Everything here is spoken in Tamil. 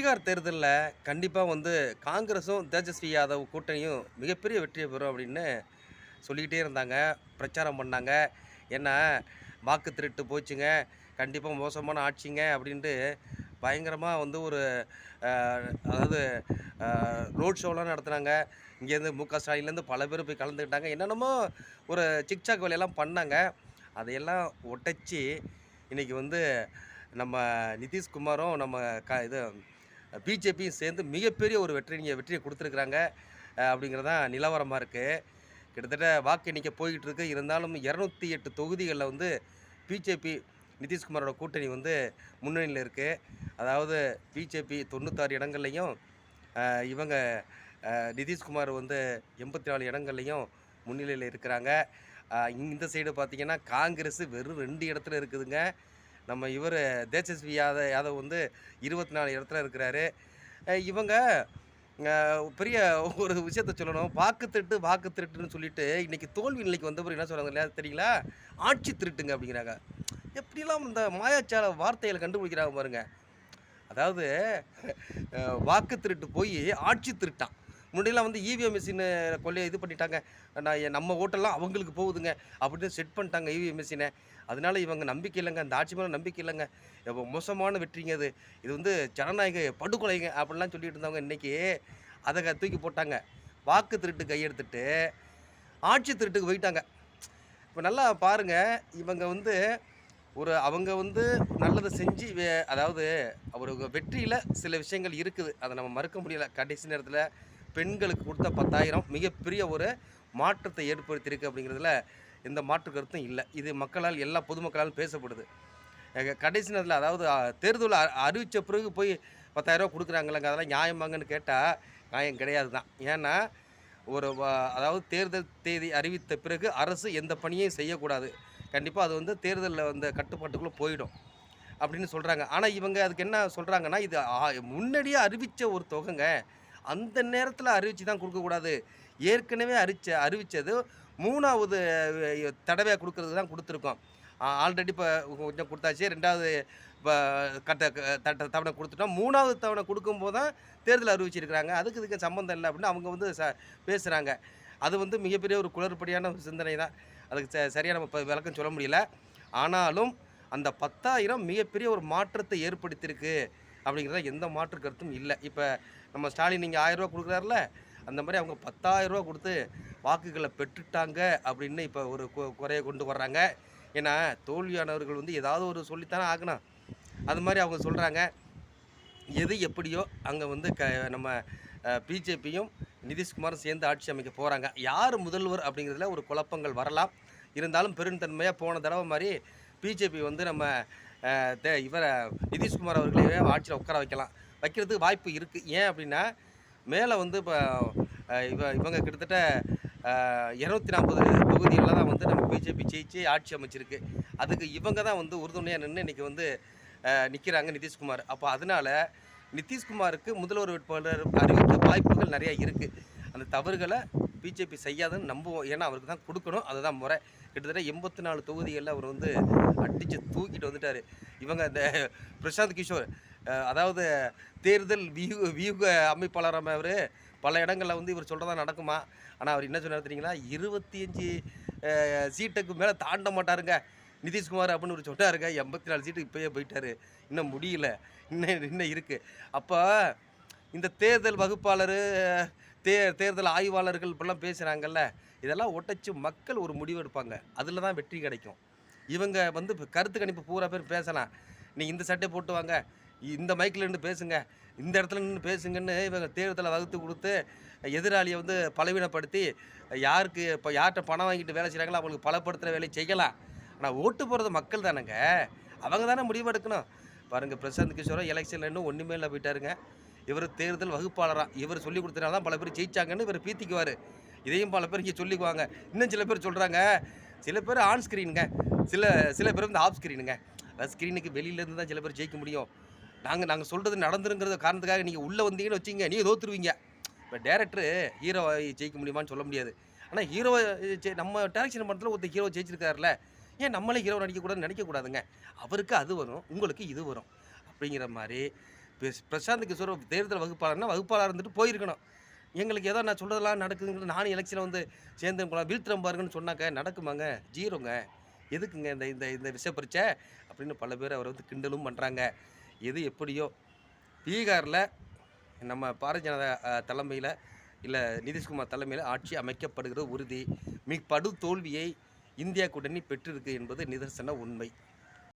பீகார் தேர்தலில் கண்டிப்பாக வந்து காங்கிரஸும் தேஜஸ்வி யாதவ் கூட்டணியும் மிகப்பெரிய வெற்றியை பெறும் அப்படின்னு சொல்லிக்கிட்டே இருந்தாங்க. பிரச்சாரம் பண்ணாங்க. ஏன்னா வாக்கு திருட்டு போச்சுங்க. கண்டிப்பாக மோசமான ஆட்சிங்க அப்படின்ட்டு பயங்கரமாக வந்து ஒரு அதாவது ரோட் ஷோலாம் நடத்துனாங்க. இங்கேருந்து மு க. ஸ்டாலின்லேருந்து பல பேர் போய் கலந்துக்கிட்டாங்க. என்னென்னமோ ஒரு சிக்சாக் வேலையெல்லாம் பண்ணாங்க. அதையெல்லாம் ஒட்டச்சி இன்றைக்கி வந்து நம்ம நிதிஷ்குமாரும் நம்ம க இது பிஜேபியும் சேர்ந்து மிகப்பெரிய ஒரு வெற்றி நீங்கள் வெற்றியை கொடுத்துருக்குறாங்க அப்படிங்கிறதான் நிலவரமாக இருக்குது கிட்டத்தட்ட வாக்கு எண்ணிக்கை போய்கிட்டு இருக்கு. இருந்தாலும் இரநூத்தி எட்டு தொகுதிகளில் வந்து பிஜேபி நிதிஷ்குமாரோட கூட்டணி வந்து முன்னணியில் இருக்குது அதாவது பிஜேபி தொண்ணூத்தாறு இடங்கள்லையும் இவங்க நிதிஷ்குமார் வந்து எண்பத்தி நாலு இடங்கள்லையும் முன்னிலையில் இருக்கிறாங்க. இந்த சைடு பார்த்திங்கன்னா காங்கிரஸ் வெறும் ரெண்டு இடத்துல இருக்குதுங்க. நம்ம இவர் தேஜஸ்வி யாதவ் யாதவ் வந்து இருபத்தி நாலு இடத்துல இருக்கிறாரு. இவங்க பெரிய ஒரு விஷயத்த சொல்லணும். வாக்கு திருட்டு வாக்கு திருட்டுன்னு சொல்லிட்டு இன்றைக்கி தோல்வி நிலைக்கு வந்தவர் என்ன சொல்கிறாங்க இல்லையா தெரியுங்களா? ஆட்சி திருட்டுங்க அப்படிங்கிறாங்க. எப்படிலாம் இந்த மாயாச்சார வார்த்தைகளை கண்டுபிடிக்கிறாங்க பாருங்கள் அதாவது வாக்கு திருட்டு போய் ஆட்சி திருட்டான். முன்னாடிலாம் வந்து இவிஎம் மிஷின் கொள்ளையை இது பண்ணிட்டாங்க. நான் நம்ம ஓட்டெல்லாம் அவங்களுக்கு போகுதுங்க. அப்படின்னு செட் பண்ணிட்டாங்க இவிஎம் மிஷினை அதனால இவங்க நம்பிக்கை இல்லைங்க. அந்த ஆட்சி மேலே நம்பிக்கை இல்லைங்க. மோசமான வெற்றிங்க அது இது வந்து ஜனநாயக படுகொலைங்க அப்படிலாம் சொல்லிட்டு இருந்தவங்க இன்றைக்கி அதை தூக்கி போட்டாங்க. வாக்கு திருட்டு கையெடுத்துட்டு ஆட்சி திருட்டுக்கு போயிட்டாங்க. இப்போ நல்லா பாருங்க. இவங்க வந்து ஒரு அவங்க வந்து நல்லதை செஞ்சு வே- அதாவது அவருக்கு வெற்றியில் சில விஷயங்கள் இருக்குது. அதை நம்ம மறுக்க முடியலை. கடைசி நேரத்தில் பெண்களுக்கு கொடுத்த பத்தாயிரம் மிகப்பெரிய ஒரு மாற்றத்தை ஏற்படுத்தியிருக்கு அப்படிங்கிறதுல எந்த மாற்று கருத்தும் இல்லை. இது மக்களால் எல்லா பொதுமக்களாலும் பேசப்படுது. கடைசி நேரத்தில் அதாவது தேர்தல் அறிவித்த பிறகு போய் பத்தாயிரரூவா கொடுக்குறாங்களங்க அதெல்லாம் நியாயமாங்கன்னு கேட்டால் நியாயம் கிடையாது தான். ஏன்னா ஒரு அதாவது தேர்தல் தேதி அறிவித்த பிறகு அரசு எந்த பணியும் செய்யக்கூடாது. கண்டிப்பாக அது வந்து தேர்தலில் வந்து கட்டுப்பாட்டுக்குள்ளே போயிடும் அப்படின்னு சொல்கிறாங்க ஆனால் இவங்க அதுக்கு என்ன சொல்கிறாங்கன்னா இது ஆ- முன்னாடியே அறிவித்த ஒரு தொகைங்க அந்த நேரத்தில் அறிவித்து தான் கொடுக்கக்கூடாது ஏற்கனவே அறிச்ச அறிவித்தது மூணாவது தடவையாக கொடுக்கறது தான் கொடுத்துருக்கோம். ஆல்ரெடி இப்போ கொஞ்சம் கொடுத்தாச்சு. ரெண்டாவது இப்போ கட்ட தட்ட தவணை கொடுத்துட்டோம். மூணாவது தவணை கொடுக்கும்போது தான் தேர்தல் அறிவிச்சிருக்கிறாங்க. அதுக்கு இதுக்கு சம்மந்தம் இல்லை அப்படின்னு அவங்க வந்து ச பேசுகிறாங்க அது வந்து மிகப்பெரிய ஒரு குளறுபடியான ஒரு சிந்தனை தான். அதுக்கு ச சரியாக நம்ம இப்போ விளக்கம் சொல்ல முடியல. ஆனாலும் அந்த பத்தாயிரம் மிகப்பெரிய ஒரு மாற்றத்தை ஏற்படுத்தியிருக்கு. அப்படிங்கிறத எந்த மாற்று கருத்தும் இல்லை. இப்போ நம்ம ஸ்டாலின் நீங்கள் ஆயிரரூவா கொடுக்குறாருல அந்த மாதிரி அவங்க பத்தாயிரரூவா கொடுத்து வாக்குகளை பெற்றுட்டாங்க அப்படின்னு இப்போ ஒரு குறையை கொண்டு வர்றாங்க. ஏன்னா தோல்வியானவர்கள் வந்து ஏதாவது ஒரு சொல்லித்தானே ஆகணும். அது மாதிரி அவங்க சொல்கிறாங்க எது எப்படியோ அங்கே வந்து க நம்ம பிஜேபியும் நிதிஷ்குமாரும் சேர்ந்து ஆட்சி அமைக்க போகிறாங்க யார் முதல்வர் அப்படிங்கிறதுல ஒரு குழப்பங்கள் வரலாம். இருந்தாலும் பெருந்தன்மையாக போன தடவை மாதிரி பிஜேபி வந்து நம்ம இவரை நிதிஷ்குமார் அவர்களையே ஆட்சியில் உட்கார வைக்கலாம். வைக்கிறதுக்கு வாய்ப்பு இருக்குது ஏன் அப்படின்னா மேலே வந்து இப்போ இவ இவங்க கிட்டத்தட்ட இரநூத்தி நாற்பது தொகுதிகளில் தான் வந்து நம்ம பிஜேபி ஜெயிச்சு ஆட்சி அமைச்சிருக்கு. அதுக்கு இவங்க தான் வந்து உறுதுணையாக நின்று இன்றைக்கி வந்து நிற்கிறாங்க நிதிஷ்குமார். அப்போ அதனால நிதிஷ்குமாருக்கு முதல்வர் வேட்பாளர் அறிவிக்க வாய்ப்புகள் நிறையா இருக்குது அந்த தவறுகளை பிஜேபி செய்யாதுன்னு நம்புவோம். ஏன்னா அவருக்கு தான் கொடுக்கணும். அதுதான் முறை. கிட்டத்தட்ட எண்பத்தி நாலு தொகுதிகளில் அவர் வந்து அடித்து தூக்கிட்டு வந்துட்டார். இவங்க இந்த பிரசாந்த் கிஷோர். அதாவது தேர்தல் வியூ வியூக அமைப்பாளராம அவர். பல இடங்களில் வந்து இவர் சொல்கிறதா நடக்குமா? ஆனால் அவர் என்ன சொன்னார் தெரியுங்களா? இருபத்தி அஞ்சு சீட்டுக்கு மேலே தாண்ட மாட்டாருங்க. நிதிஷ்குமார் அப்படின்னு ஒரு சொன்னாருங்க. எண்பத்தி நாலு சீட்டு இப்போயே போயிட்டாரு. இன்னும் முடியல. இன்னும் இன்னும் இருக்குது அப்போ இந்த தேர்தல் வகுப்பாளர் தே தேர்தல் ஆய்வாளர்கள் இப்பெல்லாம் பேசுகிறாங்கல்ல இதெல்லாம் ஒட்டச்சு மக்கள் ஒரு முடிவு எடுப்பாங்க. அதில் தான் வெற்றி கிடைக்கும். இவங்க வந்து கருத்து கணிப்பு பூரா பேர் பேசலாம். நீ இந்த சட்டை போட்டு வாங்க இந்த மைக்கில் நின்று பேசுங்க இந்த இடத்துல நின்று பேசுங்கன்னு இவங்க தேர்தலை வகுத்து கொடுத்து எதிராளியை வந்து பலவீனப்படுத்தி யாருக்கு இப்போ யார்கிட்ட பணம் வாங்கிட்டு வேலை செய்கிறாங்களோ அவங்களுக்கு பலப்படுத்துகிற வேலையை செய்யலாம். ஆனால் ஓட்டு போகிறது மக்கள் தானேங்க. அவங்க தானே முடிவு எடுக்கணும். பாருங்கள் பிரசாந்த் கிஷோரும் எலெக்ஷனில் இன்னும் ஒன்றுமே இல்லை போயிட்டாருங்க. இவர் தேர்தல் வகுப்பாளராக இவர் சொல்லி கொடுத்தனால தான் பல பேர் ஜெயிச்சாங்கன்னு இவர் பீத்திக்குவார். இதையும் பல பேர் இங்கே சொல்லிக்குவாங்க. இன்னும் சில பேர் சொல்கிறாங்க சில பேர் ஆன் ஸ்க்ரீனுங்க சில சில பேர் வந்து ஆஃப் ஸ்க்ரீனுங்க அதாவது ஸ்க்ரீனுக்கு வெளியிலேருந்து தான் சில பேர் ஜெயிக்க முடியும். நாங்கள் நாங்கள் சொல்கிறது நடந்துருங்கிறது காரணத்துக்காக நீங்கள் உள்ளே வந்தீங்கன்னு வச்சிங்க நீங்கள் தோற்றுருவீங்க இப்போ டேரக்டரு ஹீரோ ஜெயிக்க முடியுமான்னு சொல்ல முடியாது. ஆனால் ஹீரோவை நம்ம டேரக்ஷன் படத்தில் ஒருத்தர் ஹீரோ ஜெயிச்சிருக்காருல. ஏன் நம்மளே ஹீரோ நடிக்கக்கூடாதுன்னு நினைக்கக்கூடாதுங்க? அவருக்கு அது வரும். உங்களுக்கு இது வரும். அப்படிங்கிற மாதிரி பிரசாந்த் கிஷோர் தேர்தல் வகுப்பாளர்னா வகுப்பாளர் இருந்துட்டு போயிருக்கணும். எங்களுக்கு ஏதோ நான் சொல்கிறதெல்லாம் நடக்குதுங்கிறது நானும் எலெக்ஷனில் வந்து சேர்ந்து போகலாம் வீழ்த்திரம் பாருங்கன்னு சொன்னாக்க நடக்குமாங்க? ஜீரோங்க. எதுக்குங்க இந்த இந்த இந்த விஷ அப்படின்னு பல பேர் அவர் வந்து கிண்டலும் பண்ணுறாங்க எது எப்படியோ? பீகாரில் நம்ம பாரதிய ஜனதா தலைமையில் இல்லை நிதிஷ்குமார் தலைமையில் ஆட்சி அமைக்கப்படுகிறது உறுதி. மிக படு தோல்வியை இந்தியா கூட்டணி பெற்றிருக்கு என்பது நிதர்சன உண்மை.